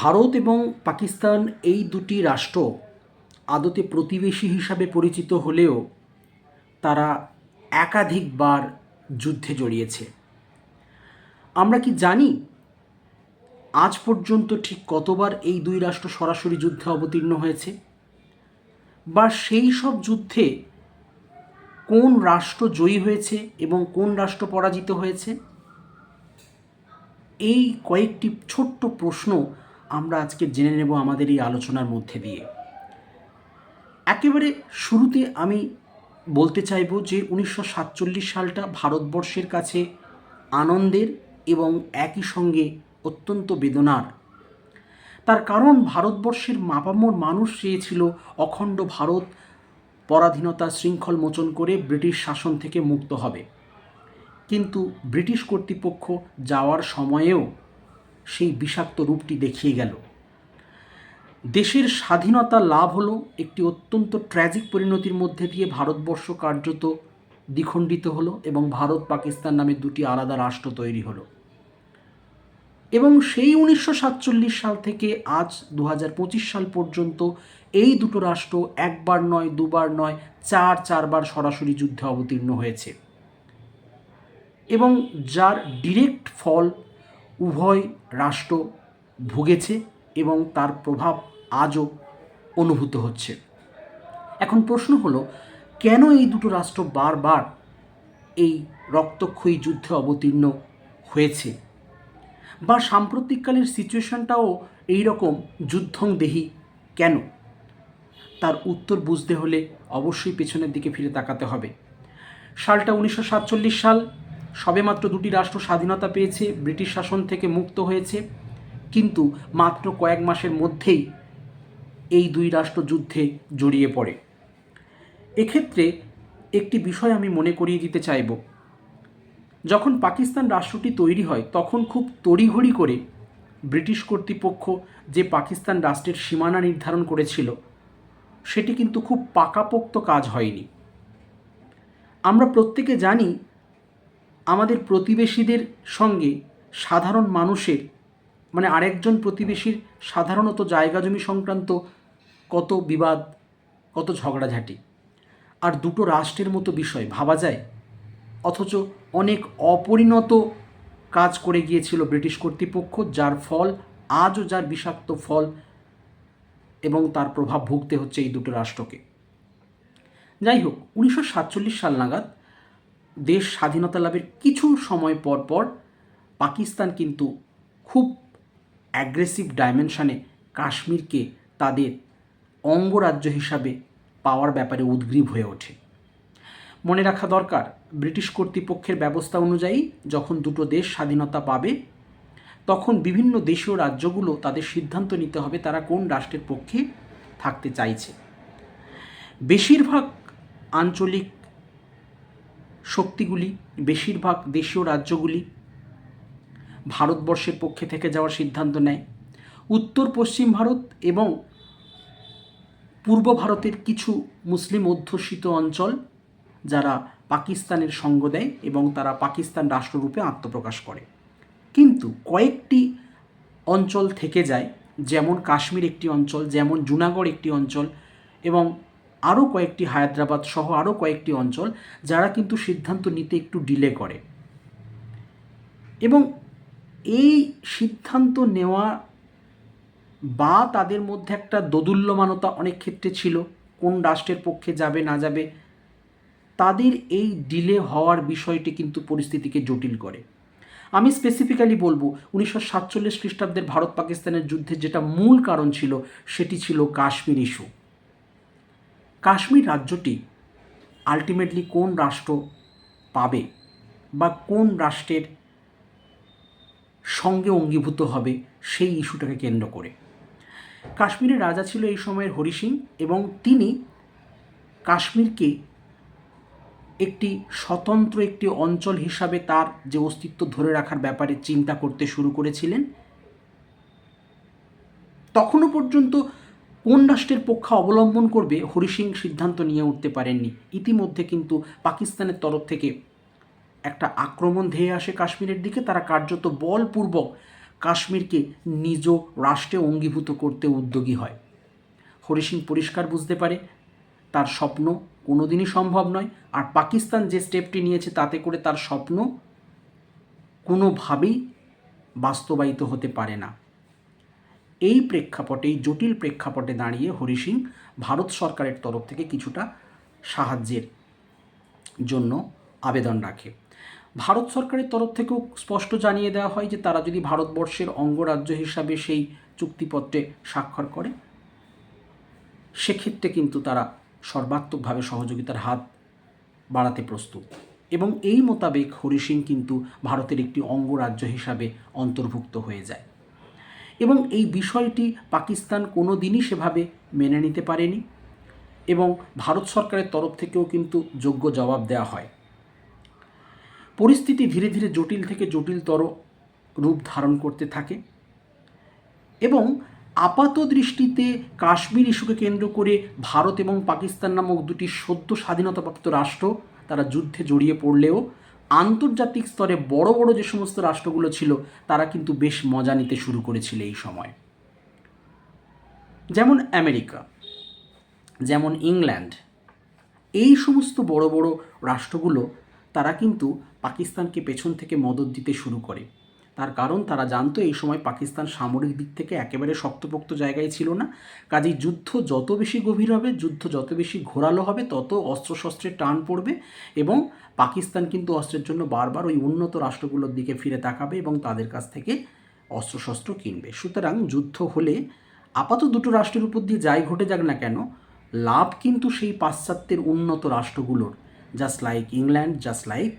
ভারত এবং পাকিস্তান এই দুটি রাষ্ট্র আদতে প্রতিবেশী হিসাবে পরিচিত হলেও তারা একাধিকবার যুদ্ধে জড়িয়েছে। আমরা কি জানি আজ পর্যন্ত ঠিক কতবার এই দুই রাষ্ট্র সরাসরি যুদ্ধে অবতীর্ণ হয়েছে? বা সেই সব যুদ্ধে কোন রাষ্ট্র জয়ী হয়েছে এবং কোন রাষ্ট্র পরাজিত হয়েছে? এই কয়েকটি ছোট্ট প্রশ্ন আমরা আজকে জেনে নেব আমাদের এই আলোচনার মধ্যে দিয়ে। একেবারে শুরুতে আমি বলতে চাইব যে উনিশশো সাতচল্লিশ সালটা ভারতবর্ষের কাছে আনন্দের এবং একই সঙ্গে অত্যন্ত বেদনার। তার কারণ ভারতবর্ষের মাপামর মানুষ চেয়েছিল অখণ্ড ভারত, পরাধীনতা শৃঙ্খল মোচন করে ব্রিটিশ শাসন থেকে মুক্ত হবে। কিন্তু ব্রিটিশ কর্তৃপক্ষ যাওয়ার সময়েও সেই বিষাক্ত রূপটি দেখিয়ে গেল। দেশের স্বাধীনতা লাভ হলো একটি অত্যন্ত ট্র্যাজিক পরিণতির মধ্যে দিয়ে ভারতবর্ষ কার্যত দ্বিখণ্ডিত হলো এবং ভারত পাকিস্তান নামে দুটি আলাদা রাষ্ট্র তৈরি হলো। এবং সেই উনিশশো সাতচল্লিশ সাল থেকে আজ দু হাজার পঁচিশ সাল পর্যন্ত এই দুটো রাষ্ট্র একবার নয়, দুবার নয়, চার, চারবার সরাসরি যুদ্ধে অবতীর্ণ হয়েছে। এবং যার ডিরেক্ট ফল উভয় রাষ্ট্র ভুগেছে এবং তার প্রভাব আজও অনুভূত হচ্ছে। এখন প্রশ্ন হলো, কেন এই দুটো রাষ্ট্র বারবার এই রক্তক্ষয়ী যুদ্ধে অবতীর্ণ হয়েছে? বা সাম্প্রতিককালের সিচুয়েশনটাও এই রকম যুদ্ধং দেহি কেন? তার উত্তর বুঝতে হলে অবশ্যই পেছনের দিকে ফিরে তাকাতে হবে। সালটা উনিশশো সাতচল্লিশ সাল সবেমাত্র দুটি রাষ্ট্র স্বাধীনতা পেয়েছে, ব্রিটিশ শাসন থেকে মুক্ত হয়েছে। কিন্তু মাত্র কয়েক মাসের মধ্যেই এই দুই রাষ্ট্র যুদ্ধে জড়িয়ে পড়ে। এক্ষেত্রে একটি বিষয় আমি মনে করিয়ে দিতে চাইব। যখন পাকিস্তান রাষ্ট্রটি তৈরি হয়, তখন খুব তড়িঘড়ি করে ব্রিটিশ কর্তৃপক্ষ যে পাকিস্তান রাষ্ট্রের সীমানা নির্ধারণ করেছিল, সেটি কিন্তু খুব পাকাপোক্ত কাজ হয়নি। আমরা প্রত্যেকে জানি আমাদের প্রতিবেশীদের সঙ্গে সাধারণ মানুষের মানে আরেকজন প্রতিবেশীর সাধারণত জায়গা জমি সংক্রান্ত কত বিবাদ, কত ঝগড়াঝাটি। আর দুটো রাষ্ট্রের মতো বিষয়, ভাবা যায়? অথচ অনেক অপরিণত কাজ করে গিয়েছিল ব্রিটিশ কর্তৃপক্ষ, যার ফল, আজও যার বিষাক্ত ফল এবং তার প্রভাব ভুগতে হচ্ছে এই দুটো রাষ্ট্রকে। যাই হোক, উনিশশো সাতচল্লিশ সাল নাগাদ দেশ স্বাধীনতা লাভের কিছু সময় পর পর পাকিস্তান কিন্তু খুব অ্যাগ্রেসিভ ডাইমেনশানে কাশ্মীরকে তাদের অঙ্গরাজ্য হিসাবে পাওয়ার ব্যাপারে উদ্গ্রীব হয়ে ওঠে। মনে রাখা দরকার, ব্রিটিশ কর্তৃপক্ষের ব্যবস্থা অনুযায়ী যখন দুটো দেশ স্বাধীনতা পাবে, তখন বিভিন্ন দেশীয় রাজ্যগুলো তাদের সিদ্ধান্ত নিতে হবে তারা কোন রাষ্ট্রের পক্ষে থাকতে চাইছে। বেশিরভাগ আঞ্চলিক শক্তিগুলি, বেশিরভাগ দেশীয় রাজ্যগুলি ভারতবর্ষের পক্ষে থেকে যাওয়ার সিদ্ধান্ত নেয়। উত্তর পশ্চিম ভারত এবং পূর্ব ভারতের কিছু মুসলিম অধ্যুষিত অঞ্চল যারা পাকিস্তানের সঙ্গ দেয় এবং তারা পাকিস্তান রাষ্ট্ররূপে আত্মপ্রকাশ করে। কিন্তু কয়েকটি অঞ্চল থেকে যায়, যেমন কাশ্মীর একটি অঞ্চল, যেমন জুনাগড় একটি অঞ্চল এবং আরও কয়েকটি হায়দ্রাবাদ সহ আরও কয়েকটি অঞ্চল যারা কিন্তু সিদ্ধান্ত নিতে একটু ডিলে করে। এবং এই সিদ্ধান্ত নেওয়া বা তাদের মধ্যে একটা দোদুল্যমানতা অনেক ক্ষেত্রে ছিল, কোন রাষ্ট্রের পক্ষে যাবে, না যাবে, তাদের এই ডিলে হওয়ার বিষয়টি কিন্তু পরিস্থিতিকে জটিল করে। আমি স্পেসিফিক্যালি বলব, উনিশশো সাতচল্লিশ খ্রিস্টাব্দের ভারত পাকিস্তানের যুদ্ধের যেটা মূল কারণ ছিল, সেটি ছিল কাশ্মীর ইস্যু কাশ্মীর রাজ্যটি আলটিমেটলি কোন রাষ্ট্র পাবে বা কোন রাষ্ট্রের সঙ্গে অঙ্গীভূত হবে সেই ইস্যুটাকে কেন্দ্র করে। কাশ্মীরের রাজা ছিল এই সময়ের হরি সিং এবং তিনি কাশ্মীরকে একটি স্বতন্ত্র একটি অঞ্চল হিসাবে তার যে অস্তিত্ব ধরে রাখার ব্যাপারে চিন্তা করতে শুরু করেছিলেন তখনও পর্যন্ত কোন রাষ্ট্রের পক্ষ অবলম্বন করবে হরি সিং সিদ্ধান্ত নিয়ে উঠতে পারেননি। ইতিমধ্যে কিন্তু পাকিস্তানের তরফ থেকে একটা আক্রমণ ধেয়ে আসে কাশ্মীরের দিকে। তারা কার্যত বলপূর্বক কাশ্মীরকে নিজ রাষ্ট্রে অঙ্গীভূত করতে উদ্যোগী হয়। হরি সিং পরিষ্কার বুঝতে পারে, তার স্বপ্ন কোনোদিনই সম্ভব নয়। আর পাকিস্তান যে স্টেপটি নিয়েছে তাতে করে তার স্বপ্ন কোনোভাবেই বাস্তবায়িত হতে পারে না। এই প্রেক্ষাপটে, এই জটিল প্রেক্ষাপটে দাঁড়িয়ে হরি সিং ভারত সরকারের তরফ থেকে কিছুটা সাহায্যের জন্য আবেদন রাখে। ভারত সরকারের তরফ থেকেও স্পষ্ট জানিয়ে দেওয়া হয় যে, তারা যদি ভারতবর্ষের অঙ্গরাজ্য হিসাবে সেই চুক্তিপত্রে স্বাক্ষর করে, সেক্ষেত্রে কিন্তু তারা সর্বাত্মকভাবে সহযোগিতার হাত বাড়াতে প্রস্তুত। এবং এই মোতাবেক হরি সিং কিন্তু ভারতের একটি অঙ্গরাজ্য হিসাবে অন্তর্ভুক্ত হয়ে যায়। এবং এই বিষয়টি পাকিস্তান কোনো দিনই সেভাবে মেনে নিতে পারেনি এবং ভারত সরকারের তরফ থেকেও কিন্তু যোগ্য জবাব দেওয়া হয়। পরিস্থিতি ধীরে ধীরে জটিল থেকে জটিলতর রূপ ধারণ করতে থাকে এবং আপাত দৃষ্টিতে কাশ্মীর ইস্যুকে কেন্দ্র করে ভারত এবং পাকিস্তান নামক দুটি সদ্য স্বাধীনতাপ্রাপ্ত রাষ্ট্র তারা যুদ্ধে জড়িয়ে পড়লেও আন্তর্জাতিক স্তরে বড় বড় যে সমস্ত রাষ্ট্রগুলো ছিল, তারা কিন্তু বেশ মজা নিতে শুরু করেছিল এই সময়। যেমন আমেরিকা, যেমন ইংল্যান্ড, এই সমস্ত বড় বড় রাষ্ট্রগুলো তারা কিন্তু পাকিস্তানকে পেছন থেকে মদত দিতে শুরু করে। তার কারণ, তারা জানতো এই সময় পাকিস্তান সামরিক দিক থেকে একেবারে শক্তপোক্ত জায়গায় ছিল না। কাজেই যুদ্ধ যত বেশি গভীর হবে, যুদ্ধ যত বেশি ঘোরালো হবে, তত অস্ত্রশস্ত্রের টান পড়বে এবং পাকিস্তান কিন্তু অস্ত্রের জন্য বারবার ওই উন্নত রাষ্ট্রগুলোর দিকে ফিরে তাকাবে এবং তাদের কাছ থেকে অস্ত্রশস্ত্র কিনবে। সুতরাং যুদ্ধ হলে আপাত দুটো রাষ্ট্রের উপর দিয়ে যাই ঘটে যাক না কেন, লাভ কিন্তু সেই পাশ্চাত্যের উন্নত রাষ্ট্রগুলোর just like England just like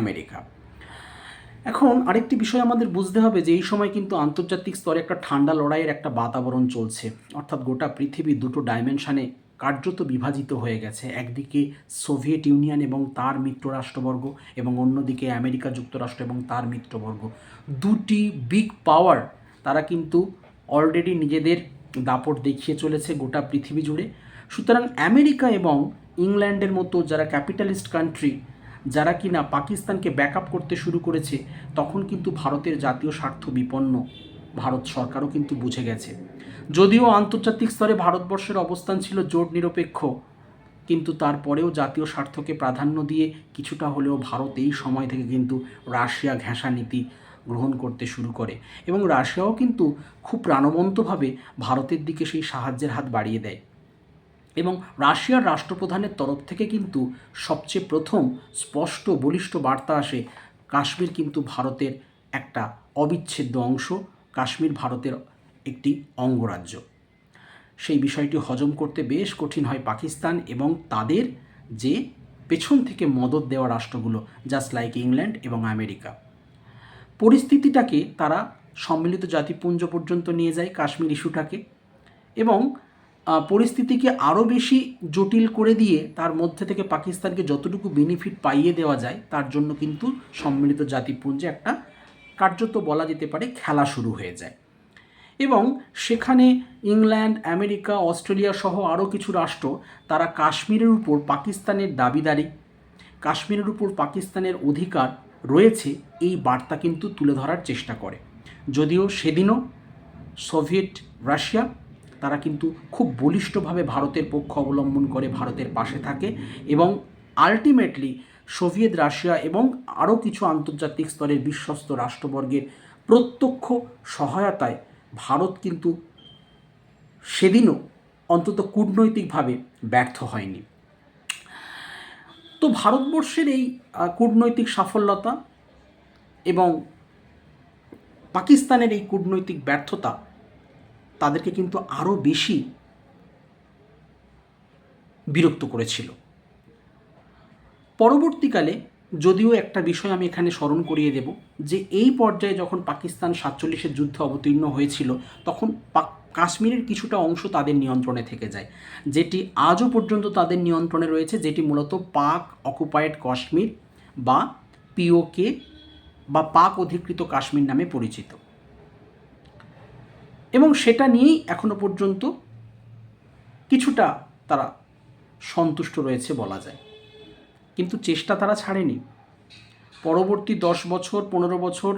America এখন আরেকটি বিষয় আমাদের বুঝতে হবে যে এই সময় কিন্তু আন্তর্জাতিক স্তরে একটা ঠান্ডা লড়াইয়ের একটা বাতাবরণ চলছে। অর্থাৎ গোটা পৃথিবী দুটো ডাইমেনশানে কার্যত বিভাজিত হয়ে গেছে। একদিকে সোভিয়েত ইউনিয়ন এবং তার মিত্র রাষ্ট্রবর্গ এবং অন্যদিকে আমেরিকা যুক্তরাষ্ট্র এবং তার মিত্রবর্গ দুটি বিগ পাওয়ার তারা কিন্তু অলরেডি নিজেদের দাপট দেখিয়ে চলেছে গোটা পৃথিবী জুড়ে। সুতরাং আমেরিকা এবং ইংল্যান্ডের মতো যারা ক্যাপিটালিস্ট কান্ট্রি যারা কিনা পাকিস্তানকে ব্যাকআপ করতে শুরু করেছে, তখন কিন্তু ভারতের জাতীয় স্বার্থ বিপন্ন। ভারত সরকারও কিন্তু বুঝে গেছে। যদিও আন্তর্জাতিক স্তরে ভারতবর্ষের অবস্থান ছিল জোট নিরপেক্ষ, কিন্তু তারপরেও জাতীয় স্বার্থকে প্রাধান্য দিয়ে কিছুটা হলেও ভারত এই সময় থেকে কিন্তু রাশিয়া ঘেঁষা নীতি গ্রহণ করতে শুরু করে এবং রাশিয়াও কিন্তু খুব প্রাণবন্তভাবে ভারতের দিকে সেই সাহায্যের হাত বাড়িয়ে দেয়। এবং রাশিয়ার রাষ্ট্রপ্রধানের তরফ থেকে কিন্তু সবচেয়ে প্রথম স্পষ্ট বলিষ্ঠ বার্তা আসে, কাশ্মীর কিন্তু ভারতের একটা অবিচ্ছেদ্য অংশ, কাশ্মীর ভারতের একটি অঙ্গরাজ্য। সেই বিষয়টি হজম করতে বেশ কঠিন হয় পাকিস্তান এবং তাদের যে পেছন থেকে মদত দেওয়া রাষ্ট্রগুলো জাস্ট লাইক ইংল্যান্ড এবং আমেরিকা। পরিস্থিতিটাকে তারা সম্মিলিত জাতিপুঞ্জ পর্যন্ত নিয়ে যায় কাশ্মীর ইস্যুটাকে এবং পরিস্থিতিকে আরও বেশি জটিল করে দিয়ে তার মধ্যে থেকে পাকিস্তানকে যতটুকু বেনিফিট পাইয়ে দেওয়া যায়, তার জন্য কিন্তু সম্মিলিত জাতিপুঞ্জে একটা কার্যত বলা যেতে পারে খেলা শুরু হয়ে যায়। এবং সেখানে ইংল্যান্ড, আমেরিকা, অস্ট্রেলিয়া সহ আরও কিছু রাষ্ট্র, তারা কাশ্মীরের উপর পাকিস্তানের দাবিদারি, কাশ্মীরের উপর পাকিস্তানের অধিকার রয়েছে, এই বার্তা কিন্তু তুলে ধরার চেষ্টা করে। যদিও সেদিনও সোভিয়েট রাশিয়া তারা কিন্তু খুব বলিষ্ঠভাবে ভারতের পক্ষ অবলম্বন করে ভারতের পাশে থাকে এবং আলটিমেটলি সোভিয়েত রাশিয়া এবং আরও কিছু আন্তর্জাতিক স্তরের বিশ্বস্ত রাষ্ট্রবর্গের প্রত্যক্ষ সহায়তায় ভারত কিন্তু সেদিনও অন্তত কূটনৈতিকভাবে ব্যর্থ হয়নি। তো ভারতবর্ষের এই কূটনৈতিক সাফল্যতা এবং পাকিস্তানের এই কূটনৈতিক ব্যর্থতা তাদেরকে কিন্তু আরও বেশি বিরক্ত করেছিল। পরবর্তীকালে যদিও একটা বিষয় আমি এখানে স্মরণ করিয়ে দেব যে এই পর্যায়ে যখন পাকিস্তান সাতচল্লিশের যুদ্ধ অবতীর্ণ হয়েছিল, তখন কাশ্মীরের কিছুটা অংশ তাদের নিয়ন্ত্রণে থেকে যায়। যেটি আজও পর্যন্ত তাদের নিয়ন্ত্রণে রয়েছে, যেটি মূলত পাক অকুপায়েড কাশ্মীর বা পিওকে বা পাক অধিকৃত কাশ্মীর নামে পরিচিত। এবং সেটা নিয়েই এখনও পর্যন্ত কিছুটা তারা সন্তুষ্ট রয়েছে বলা যায়। কিন্তু চেষ্টা তারা ছাড়েনি। পরবর্তী দশ বছর, পনেরো বছর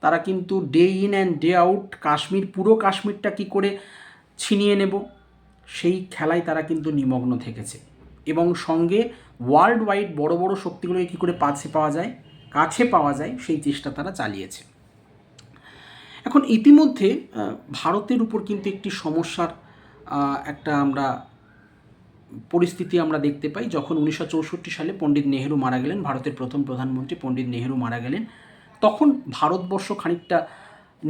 তারা কিন্তু day in and day out Kashmir, পুরো কাশ্মীরটা কি করে ছিনিয়ে নেব, সেই খেলায় তারা কিন্তু নিমগ্ন থেকেছে। এবং সঙ্গে ওয়ার্ল্ড ওয়াইড বড় বড় শক্তিগুলোকে কী করে পাছে পাওয়া যায়, কাছে পাওয়া যায়, সেই চেষ্টা তারা চালিয়েছে। এখন ইতিমধ্যে ভারতের উপর কিন্তু একটি সমস্যার একটা আমরা পরিস্থিতি আমরা দেখতে পাই। যখন উনিশশো চৌষট্টি সালে পণ্ডিত নেহেরু মারা গেলেন, ভারতের প্রথম প্রধানমন্ত্রী পণ্ডিত নেহেরু মারা গেলেন, তখন ভারতবর্ষ খানিকটা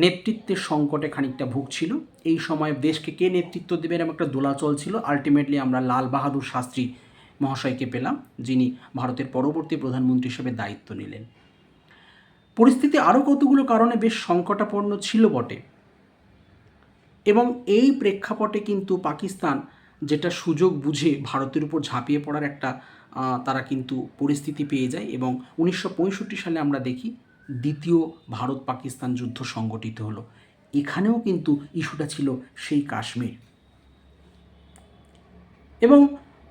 নেতৃত্বের সংকটে খানিকটা ভুগছিল। এই সময় দেশকে কে নেতৃত্ব দেবে এরকম একটা দোলাচল ছিল। আলটিমেটলি আমরা লাল বাহাদুর শাস্ত্রী মহাশয়কে পেলাম, যিনি ভারতের পরবর্তী প্রধানমন্ত্রী হিসেবে দায়িত্ব নিলেন। পরিস্থিতি আরও কতগুলো কারণে বেশ সংকটাপন্ন ছিল বটে। এবং এই প্রেক্ষাপটে কিন্তু পাকিস্তান যেটা সুযোগ বুঝে ভারতের উপর ঝাঁপিয়ে পড়ার একটা তারা কিন্তু পরিস্থিতি পেয়ে যায় এবং উনিশশো পঁয়ষট্টি সালে আমরা দেখি দ্বিতীয় ভারত পাকিস্তান যুদ্ধ সংগঠিত হলো। এখানেও কিন্তু ইস্যুটা ছিল সেই কাশ্মীর। এবং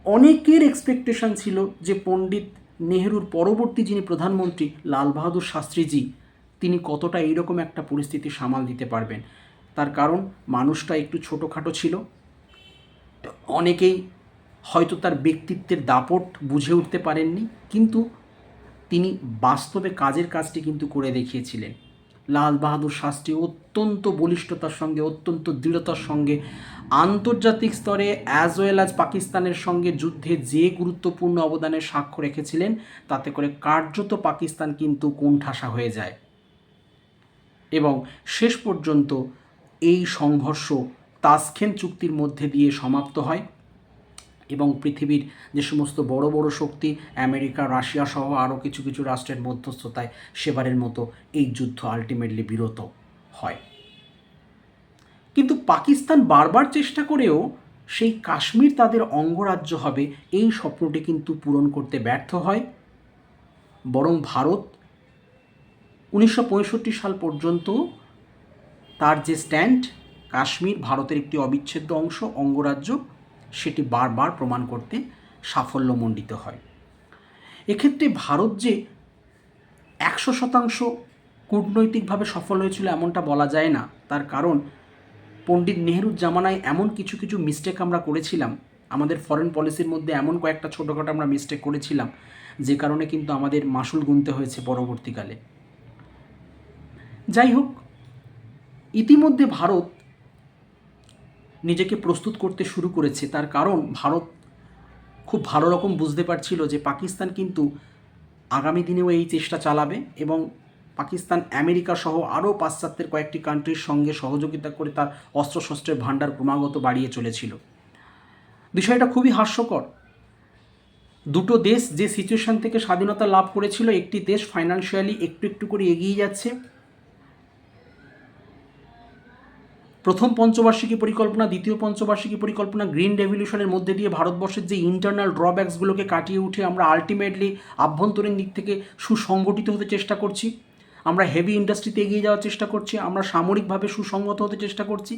অনেকের এক্সপেকটেশন ছিল যে পণ্ডিত নেহেরুর পরবর্তী যিনি প্রধানমন্ত্রী লাল বাহাদুর শাস্ত্রীজি, তিনি কতটা এইরকম একটা পরিস্থিতি সামাল দিতে পারবেন? তার কারণ, মানুষটা একটু ছোটোখাটো ছিল। অনেকেই হয়তো তার ব্যক্তিত্বের দাপট বুঝে উঠতে পারেননি, কিন্তু তিনি বাস্তবে কাজের কাজটি কিন্তু করে দেখিয়েছিলেন। লাল বাহাদুর শাস্ত্রী অত্যন্ত বলিষ্ঠতার সঙ্গে, অত্যন্ত দৃঢ়তার সঙ্গে, আন্তর্জাতিক স্তরে অ্যাজ ওয়েল অ্যাজ পাকিস্তানের সঙ্গে যুদ্ধে যে গুরুত্বপূর্ণ অবদানের সাক্ষ্য রেখেছিলেন, তাতে করে কার্যত পাকিস্তান কিন্তু কোণঠাসা হয়ে যায়। এবং শেষ পর্যন্ত এই সংঘর্ষ তাসখেন চুক্তির মধ্যে দিয়ে সমাপ্ত হয়। এবং পৃথিবীর যে সমস্ত বড় বড় শক্তি, আমেরিকা, রাশিয়া সহ আরও কিছু কিছু রাষ্ট্রের মধ্যস্থতায় সেবারের মতো এই যুদ্ধ আলটিমেটলি বিরত হয়। কিন্তু পাকিস্তান বারবার চেষ্টা করেও সেই কাশ্মীর তাদের অঙ্গরাজ্য হবে এই স্বপ্নটি কিন্তু পূরণ করতে ব্যর্থ হয়। বরং ভারত উনিশশো পঁয়ষট্টি সাল পর্যন্ত তার যে স্ট্যান্ড, কাশ্মীর ভারতের একটি অবিচ্ছেদ্য অংশ, অঙ্গরাজ্য সেটি বারবার প্রমাণ করতে সাফল্যমণ্ডিত হয়। এক্ষেত্রে ভারত যে একশো শতাংশ কূটনৈতিকভাবে সফল হয়েছিল এমনটা বলা যায় না। তার কারণ পণ্ডিত নেহরুর জামানায় এমন কিছু কিছু মিস্টেক আমরা করেছিলাম। আমাদের ফরেন পলিসির মধ্যে এমন কয়েকটা ছোটোখাটো আমরা মিস্টেক করেছিলাম, যে কারণে কিন্তু আমাদের মাসুল গুনতে হয়েছে পরবর্তীকালে। যাই হোক, ইতিমধ্যে ভারত নিজেকে প্রস্তুত করতে শুরু করেছে। তার কারণ ভারত খুব ভালো রকম বুঝতে পারছিল যে পাকিস্তান কিন্তু আগামী দিনেও এই চেষ্টা চালাবে এবং পাকিস্তান, আমেরিকা সহ আরও পাশ্চাত্যের কয়েকটি কান্ট্রির সঙ্গে সহযোগিতা করে তার অস্ত্রশস্ত্রের ভাণ্ডার ক্রমাগত বাড়িয়ে চলেছিল। বিষয়টা খুবই হাস্যকর। দুটো দেশ যে সিচুয়েশন থেকে স্বাধীনতা লাভ করেছিল, একটি দেশ ফাইন্যান্সিয়ালি একটু একটু করে এগিয়ে যাচ্ছে। প্রথম পঞ্চবার্ষিকী পরিকল্পনা, দ্বিতীয় পঞ্চবার্ষিকী পরিকল্পনা, গ্রিন রেভলিউশনের মধ্যে দিয়ে ভারতবর্ষের যে ইন্টারনাল ড্রব্যাকসগুলোকে কাটিয়ে উঠে আমরা আলটিমেটলি আভ্যন্তরীণ দিক থেকে সুসংগঠিত হতে চেষ্টা করছি। আমরা হেভি ইন্ডাস্ট্রিতে এগিয়ে যাওয়ার চেষ্টা করছি, আমরা সামরিকভাবে সুসংগত হতে চেষ্টা করছি।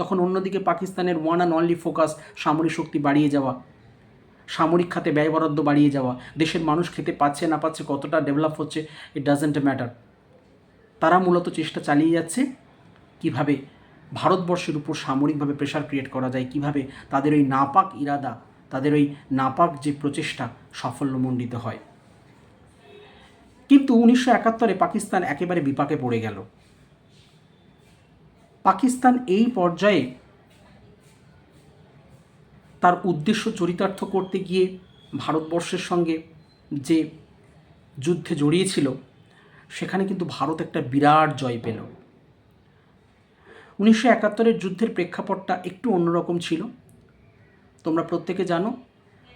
তখন অন্যদিকে পাকিস্তানের ওয়ান অ্যান্ড অনলি ফোকাস সামরিক শক্তি বাড়িয়ে যাওয়া, সামরিক খাতে ব্যয় বরাদ্দ বাড়িয়ে যাওয়া, দেশের মানুষ খেতে পাচ্ছে না পাচ্ছে, কতটা ডেভেলপ হচ্ছে ইট ডাজেন্ট ম্যাটার তারা মূলত চেষ্টা চালিয়ে যাচ্ছে কীভাবে ভারতবর্ষের উপর সামরিকভাবে প্রেশার ক্রিয়েট করা যায়, কীভাবে তাদের ওই নাপাক ইরাদা, তাদের ওই নাপাক যে প্রচেষ্টা সাফল্যমণ্ডিত হয়। কিন্তু উনিশশো একাত্তরে পাকিস্তান একেবারে বিপাকে পড়ে গেল। পাকিস্তান এই পর্যায়ে তার উদ্দেশ্য চরিতার্থ করতে গিয়ে ভারতবর্ষের সঙ্গে যে যুদ্ধে জড়িয়েছিল সেখানে কিন্তু ভারত একটা বিরাট জয় পেল। উনিশশো একাত্তরের যুদ্ধের প্রেক্ষাপটটা একটু অন্যরকম ছিল। তোমরা প্রত্যেকে জানো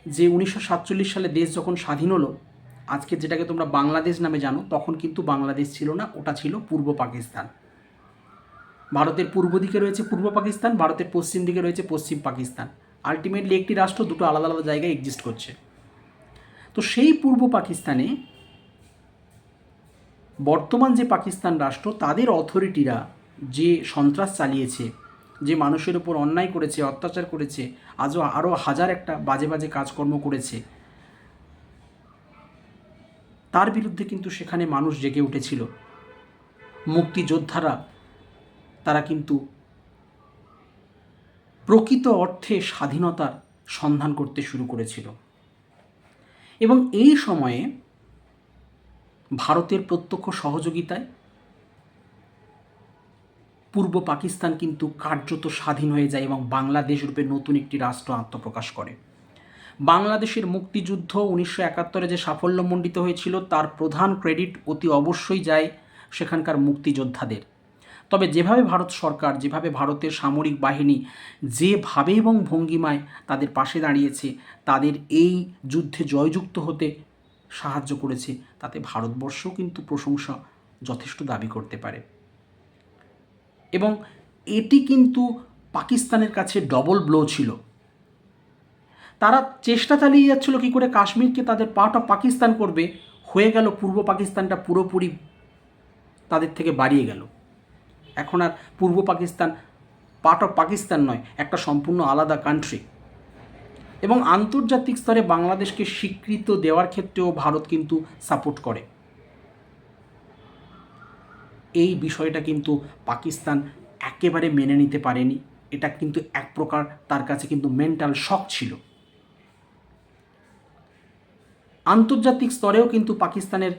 যে উনিশশো সাতচল্লিশ সালে দেশ যখন স্বাধীন হলো, আজকে যেটাকে তোমরা বাংলাদেশ নামে জানো, তখন কিন্তু বাংলাদেশ ছিল না, ওটা ছিল পূর্ব পাকিস্তান। ভারতের পূর্ব দিকে রয়েছে পূর্ব পাকিস্তান, ভারতের পশ্চিম দিকে রয়েছে পশ্চিম পাকিস্তান। আলটিমেটলি একটি রাষ্ট্র দুটো আলাদা আলাদা জায়গায় এক্সিস্ট করছে। তো সেই পূর্ব পাকিস্তানে বর্তমান যে পাকিস্তান রাষ্ট্র, তাদের অথরিটিরা যে সন্ত্রাস চালিয়েছে, যে মানুষের উপর অন্যায় করেছে, অত্যাচার করেছে, আজও আরও হাজার একটা বাজে বাজে কাজকর্ম করেছে। তার বিরুদ্ধে কিন্তু সেখানে মানুষ জেগে উঠেছিল। মুক্তিযোদ্ধারা, তারা কিন্তু প্রকৃত অর্থে স্বাধীনতার সন্ধান করতে শুরু করেছিল। এবং এই সময়ে ভারতের প্রত্যক্ষ সহযোগিতায় পূর্ব পাকিস্তান কিন্তু কার্যত স্বাধীন হয়ে যায় এবং বাংলাদেশ রূপে নতুন একটি রাষ্ট্র আত্মপ্রকাশ করে। বাংলাদেশের মুক্তিযুদ্ধ উনিশশো একাত্তরে যে সাফল্যমণ্ডিত হয়েছিল, তার প্রধান ক্রেডিট অতি অবশ্যই যায় সেখানকার মুক্তিযোদ্ধাদের। তবে যেভাবে ভারত সরকার, যেভাবে ভারতের সামরিক বাহিনী যেভাবে এবং ভঙ্গিমায় তাদের পাশে দাঁড়িয়েছে, তাদের এই যুদ্ধে জয়যুক্ত হতে সাহায্য করেছে, তাতে ভারতবর্ষও কিন্তু প্রশংসা যথেষ্ট দাবি করতে পারে। এবং এটি কিন্তু পাকিস্তানের কাছে ডবল ব্লো ছিল। তারা চেষ্টা চালিয়ে যাচ্ছিল কী করে কাশ্মীরকে তাদের পার্ট অফ পাকিস্তান করবে। হয়ে গেল, পূর্ব পাকিস্তানটা পুরোপুরি তাদের থেকে বাড়িয়ে গেল। এখন আর পূর্ব পাকিস্তান পার্ট অফ পাকিস্তান নয়, একটা সম্পূর্ণ আলাদা কান্ট্রি এবং আন্তর্জাতিক স্তরে বাংলাদেশকে স্বীকৃত দেওয়ার ক্ষেত্রেও ভারত কিন্তু সাপোর্ট করে। এই বিষয়টা কিন্তু পাকিস্তান একেবারে মেনে নিতে পারেনি। এটা কিন্তু এক প্রকার তার কাছে কিন্তু মেন্টাল শক ছিল। আন্তর্জাতিক স্তরেও কিন্তু পাকিস্তানের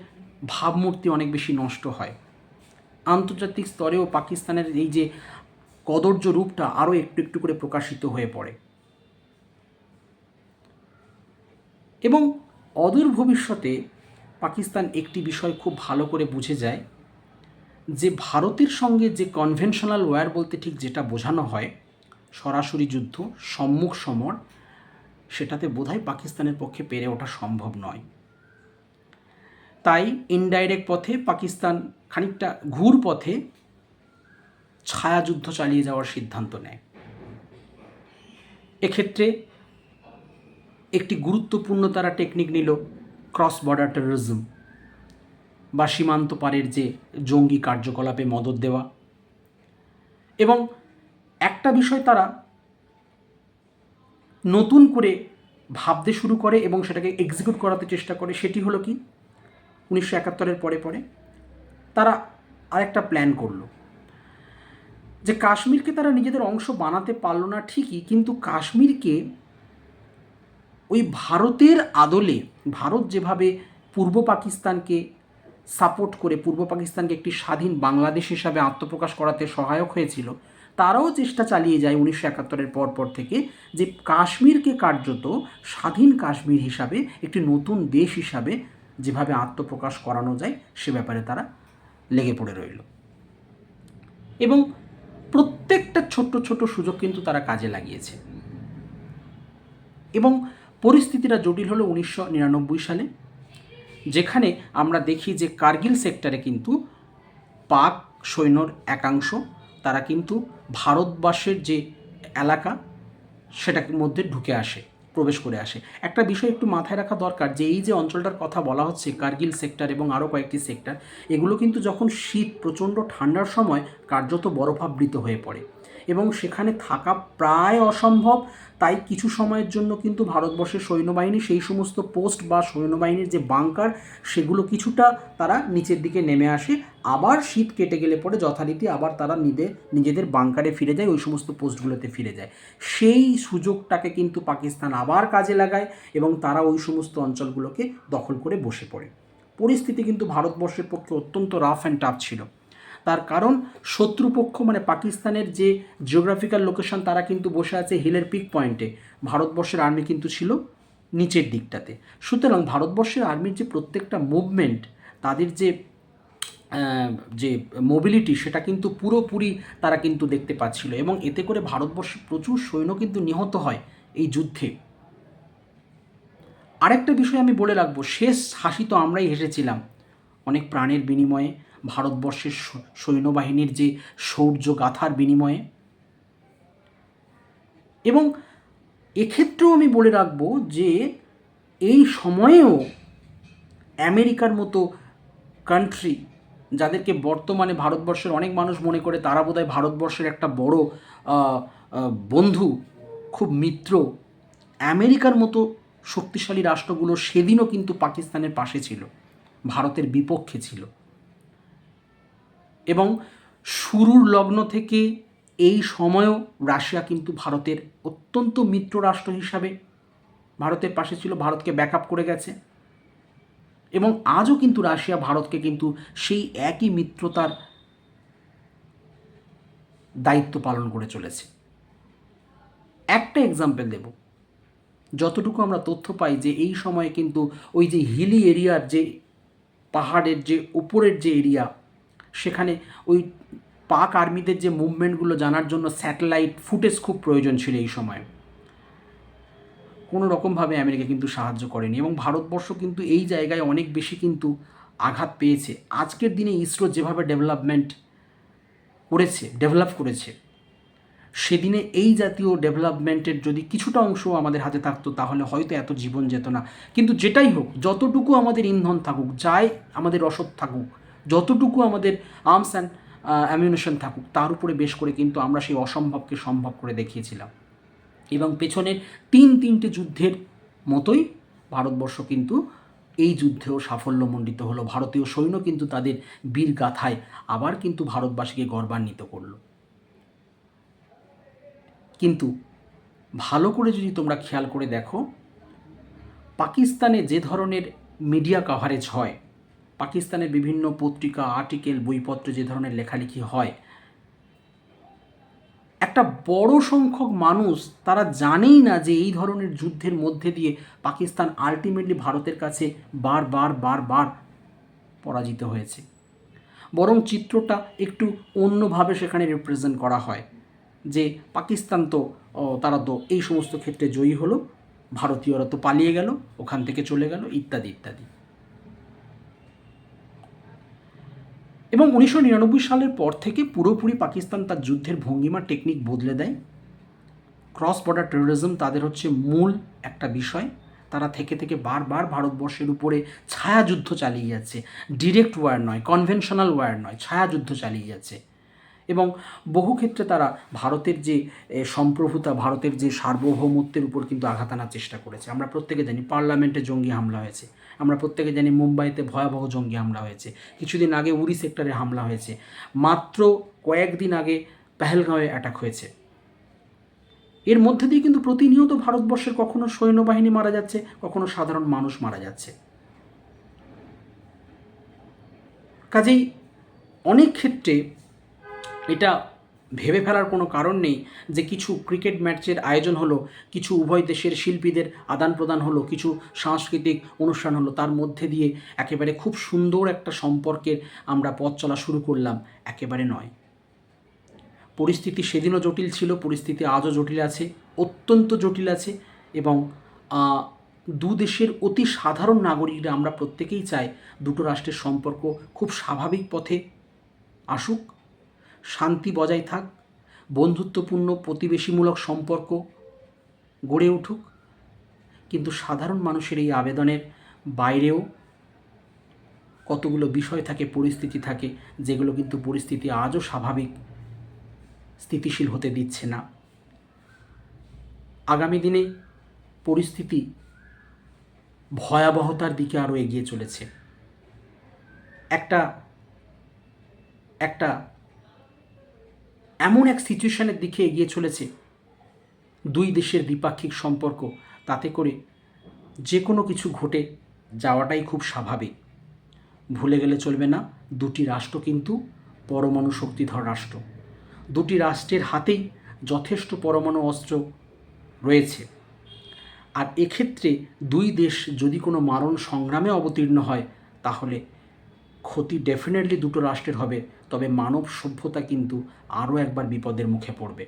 ভাবমূর্তি অনেক বেশি নষ্ট হয়। আন্তর্জাতিক স্তরেও পাকিস্তানের এই যে কদর্য রূপটা আরও একটু একটু করে প্রকাশিত হয়ে পড়ে। এবং অদূর ভবিষ্যতে পাকিস্তান একটি বিষয় খুব ভালো করে বুঝে যায়। যে ভারতের সঙ্গে যে কনভেনশনাল ওয়ার বলতে ঠিক যেটা বোঝানো হয়, সরাসরি যুদ্ধ, সম্মুখ সমর, সেটাতে বোধহয় পাকিস্তানের পক্ষে পেরে ওঠা সম্ভব নয়। তাই ইনডাইরেক্ট পথে পাকিস্তান খানিকটা ঘুর পথে ছায়াযুদ্ধ চালিয়ে যাওয়ার সিদ্ধান্ত নেয়। এক্ষেত্রে একটি গুরুত্বপূর্ণ তারা টেকনিক নিল ক্রস বর্ডার টেরোরিজম বা সীমান্ত পারের যে জঙ্গি কার্যকলাপে মদত দেওয়া। এবং একটা বিষয় তারা নতুন করে ভাবতে শুরু করে এবং সেটাকে এক্সিকিউট করাতে চেষ্টা করে, সেটি হলো কি? উনিশশো একাত্তরের পরে পরে তারা আরেকটা প্ল্যান করল। যে কাশ্মীরকে তারা নিজেদের অংশ বানাতে পারল না ঠিকই, কিন্তু কাশ্মীরকে ওই ভারতের আদলে, ভারত যেভাবে পূর্ব পাকিস্তানকে সাপোর্ট করে পূর্ব পাকিস্তানকে একটি স্বাধীন বাংলাদেশ হিসাবে আত্মপ্রকাশ করাতে সহায়ক হয়েছিল। তারাও চেষ্টা চালিয়ে যায় উনিশশো একাত্তরের পর পর থেকে যে কাশ্মীরকে কার্যত স্বাধীন কাশ্মীর হিসাবে, একটি নতুন দেশ হিসাবে যেভাবে আত্মপ্রকাশ করানো যায়, সে ব্যাপারে তারা লেগে পড়ে রইল। এবং প্রত্যেকটা ছোট্ট ছোট সুযোগ কিন্তু তারা কাজে লাগিয়েছে। এবং পরিস্থিতিটা জটিল হলো উনিশশো নিরানব্বই সালে। যেখানে আমরা দেখি যে কার্গিল সেক্টরে কিন্তু পাক সৈন্যর একাংশ, তারা কিন্তু ভারতবর্ষের যে এলাকা, সেটার মধ্যে ঢুকে আসে, প্রবেশ করে আসে। একটা বিষয় একটু মাথায় রাখা দরকার যে এই যে অঞ্চলটার কথা বলা হচ্ছে, কার্গিল সেক্টর এবং আরও কয়েকটি সেক্টর, এগুলো কিন্তু যখন শীত, প্রচণ্ড ঠান্ডার সময় কার্যত বরফাবৃত হয়ে পড়ে। এবং সেখানে থাকা প্রায় অসম্ভব। তাই কিছু সময়ের জন্য কিন্তু ভারতবর্ষের সৈন্যবাহিনী, সেই সমস্ত পোস্ট বা সৈন্যবাহিনীর যে বাংকার, সেগুলো কিছুটা তারা নিচের দিকে নেমে আসে। আবার শীত কেটে গেলে পরে যথারীতি আবার তারা নিজে, নিজেদের বাংকারে ফিরে যায়, ওই সমস্ত পোস্টগুলোতে ফিরে যায়। সেই সুযোগটাকে কিন্তু পাকিস্তান আবার কাজে লাগায় এবং তারা ওই সমস্ত অঞ্চলগুলোকে দখল করে বসে পড়ে। পরিস্থিতি কিন্তু ভারতবর্ষের পক্ষে অত্যন্ত রাফ অ্যান্ড টাফ ছিল। তার কারণ শত্রুপক্ষ মানে পাকিস্তানের যে জিওগ্রাফিক্যাল লোকেশন তারা কিন্তু বসে আছে হিলের পিক পয়েন্টে ভারতবর্ষের আর্মি কিন্তু ছিল নিচের দিকটাতে। সুতরাং ভারতবর্ষের আর্মির যে প্রত্যেকটা মুভমেন্ট তাদের যে যে মোবিলিটি সেটা কিন্তু পুরোপুরি তারা কিন্তু দেখতে পাচ্ছিল এবং এতে করে ভারতবর্ষে প্রচুর সৈন্য কিন্তু নিহত হয় এই যুদ্ধে। আরেকটা বিষয় আমি বলে রাখব, শেষ হাসি তো আমরাই হেসেছিলাম। অনেক প্রাণের বিনিময়ে ভারতবর্ষের সৈন্যবাহিনীর যে শৌর্য গাথার বিনিময়ে। এবং এক্ষেত্রেও আমি বলে রাখব যে, এই সময়েও আমেরিকার মতো কান্ট্রি যাদেরকে বর্তমানে ভারতবর্ষের অনেক মানুষ মনে করে, তারা বোধহয় ভারতবর্ষের একটা বড় বন্ধু, খুব মিত্র, আমেরিকার মতো শক্তিশালী রাষ্ট্রগুলো সেদিনও কিন্তু পাকিস্তানের পাশে ছিল, ভারতের বিপক্ষে ছিল। এবং শুরুর লগ্ন থেকে এই সময়ও রাশিয়া কিন্তু ভারতের অত্যন্ত মিত্র রাষ্ট্র হিসাবে ভারতের পাশে ছিল, ভারতকে ব্যাকআপ করে গেছে। এবং আজও কিন্তু রাশিয়া ভারতকে কিন্তু সেই একই মিত্রতার দায়িত্ব পালন করে চলেছে। একটা এক্সাম্পল দেব। যতটুকু আমরা তথ্য পাই যে এই সময়ে কিন্তু ওই যে হিলি এরিয়ার যে পাহাড়ের যে উপরের যে এরিয়া সেখানে ওই পাক আর্মিদের যে মুভমেন্টগুলো জানার জন্য স্যাটেলাইট ফুটেজ খুব প্রয়োজন ছিল এই সময়। কোনো রকমভাবে আমেরিকা কিন্তু সাহায্য করেনি এবং ভারতবর্ষ কিন্তু এই জায়গায় অনেক বেশি কিন্তু আঘাত পেয়েছে। আজকের দিনে ইসরো যেভাবে ডেভেলপমেন্ট করেছে, ডেভেলপ করেছে, সেদিনে এই জাতীয় ডেভেলপমেন্টের যদি কিছুটা অংশ আমাদের হাতে থাকতো, তাহলে হয়তো এত জীবন যেত না। কিন্তু যেটাই হোক, যতটুকু আমাদের ইন্ধন থাকুক, যাই আমাদের রসদ থাকুক যতটুকু আমাদের আর্মস অ্যান্ড অ্যামিউনেশন থাকুক, তার উপরে বেশ করে কিন্তু আমরা সেই অসম্ভবকে সম্ভব করে দেখিয়েছিলাম। এবং পেছনের তিন তিনটে যুদ্ধের মতোই ভারতবর্ষ কিন্তু এই যুদ্ধেও সাফল্যমণ্ডিত হলো। ভারতীয় সৈন্য কিন্তু তাদের বীর গাথায় আবার কিন্তু ভারতবাসীকে গর্বান্বিত করল। কিন্তু ভালো করে যদি তোমরা খেয়াল করে দেখো, পাকিস্তানে যে ধরনের মিডিয়া কাভারেজ হয় পাকিস্তানের বিভিন্ন পত্রিকা, আর্টিকেল, বইপত্র যে ধরনের লেখালেখি হয়, একটা বড় সংখ্যক মানুষ তারা জানেই না যে এই ধরনের যুদ্ধের মধ্যে দিয়ে পাকিস্তান আলটিমেটলি ভারতের কাছে বারবার বারবার পরাজিত হয়েছে। বরং চিত্রটা একটু অন্যভাবে সেখানে রিপ্রেজেন্ট করা হয় যে পাকিস্তান তো তারা তো এই সমস্ত ক্ষেত্রে জয়ী হলো, ভারতীয়রা তো পালিয়ে গেল, ওখান থেকে চলে গেল, ইত্যাদি ইত্যাদি। এবং উনিশশো নিরানব্বই সালের পর থেকে পুরোপুরি পাকিস্তান তার যুদ্ধের ভঙ্গিমা টেকনিক বদলে দেয়। ক্রস বর্ডার টেরোরিজম তাদের হচ্ছে মূল একটা বিষয়। তারা থেকে থেকে বারবার ভারতবর্ষের উপরে ছায়াযুদ্ধ চালিয়ে যাচ্ছে। ডিরেক্ট ওয়ার নয় কনভেনশনাল ওয়ার নয়, ছায়াযুদ্ধ চালিয়ে যাচ্ছে। এবং বহু ক্ষেত্রে তারা ভারতের যে সম্প্রভুতা, ভারতের যে সার্বভৌমত্বের উপর কিন্তু আঘাত আনার চেষ্টা করেছে। আমরা প্রত্যেকে জানি, পার্লামেন্টে জঙ্গি হামলা হয়েছে। আমরা প্রত্যেকে জানি মুম্বাইতে ভয়াবহ জঙ্গি হামলা হয়েছে। কিছুদিন আগে উড়ি সেক্টরে হামলা হয়েছে। মাত্র কয়েকদিন আগে পেহেলগাঁওয়ে অ্যাটাক হয়েছে। এর মধ্যে দিয়ে কিন্তু প্রতিনিয়ত ভারতবর্ষের কখনো সৈন্যবাহিনী মারা যাচ্ছে, কখনো সাধারণ মানুষ মারা যাচ্ছে। কাজেই অনেক ক্ষেত্রে এটা ভেবে ফেলার কোনো কারণ নেই যে কিছু ক্রিকেট ম্যাচের আয়োজন হলো, কিছু উভয় দেশের শিল্পীদের আদান প্রদান হলো, কিছু সাংস্কৃতিক অনুষ্ঠান হলো। তার মধ্যে দিয়ে একেবারে খুব সুন্দর একটা সম্পর্কের আমরা পথ চলা শুরু করলাম, একেবারে নয়। পরিস্থিতি সেদিনও জটিল ছিল, পরিস্থিতি আজও জটিল আছে, অত্যন্ত জটিল আছে এবং দু দেশের অতি সাধারণ নাগরিকরা আমরা প্রত্যেকেই চাই দুটো রাষ্ট্রের সম্পর্ক খুব স্বাভাবিক পথে আসুক শান্তি বজায় থাক, বন্ধুত্বপূর্ণ প্রতিবেশীমূলক সম্পর্ক গড়ে উঠুক। কিন্তু সাধারণ মানুষের এই আবেদনের বাইরেও কতগুলো বিষয় থাকে, পরিস্থিতি থাকে, যেগুলো কিন্তু পরিস্থিতি আজও স্বাভাবিক, স্থিতিশীল হতে দিচ্ছে না। আগামী দিনে পরিস্থিতি ভয়াবহতার দিকে আরও এগিয়ে চলেছে। একটা একটা এমন এক সিচুয়েশনের দিকে এগিয়ে চলেছে। দুই দেশের দ্বিপাক্ষিক সম্পর্ক, তাতে করে যে কোনো কিছু ঘটে যাওয়াটাই খুব স্বাভাবিক। ভুলে গেলে চলবে না, দুটি রাষ্ট্র কিন্তু পরমাণু শক্তিধর রাষ্ট্র। দুটি রাষ্ট্রের হাতেই যথেষ্ট পরমাণু অস্ত্র রয়েছে। আর এক্ষেত্রে দুই দেশ যদি কোনো মারণ সংগ্রামে অবতীর্ণ হয়, তাহলে ক্ষতি ডেফিনেটলি দুটো রাষ্ট্রের হবে। তবে মানব সভ্যতা কিন্তু আরও একবার বিপদের মুখে পড়বে।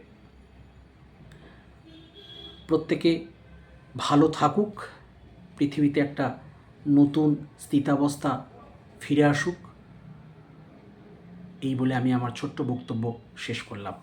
প্রত্যেকে ভালো থাকুক, পৃথিবীতে একটা নতুন স্থিতাবস্থা ফিরে আসুক। এই বলে আমি আমার ছোট্ট বক্তব্য শেষ করলাম।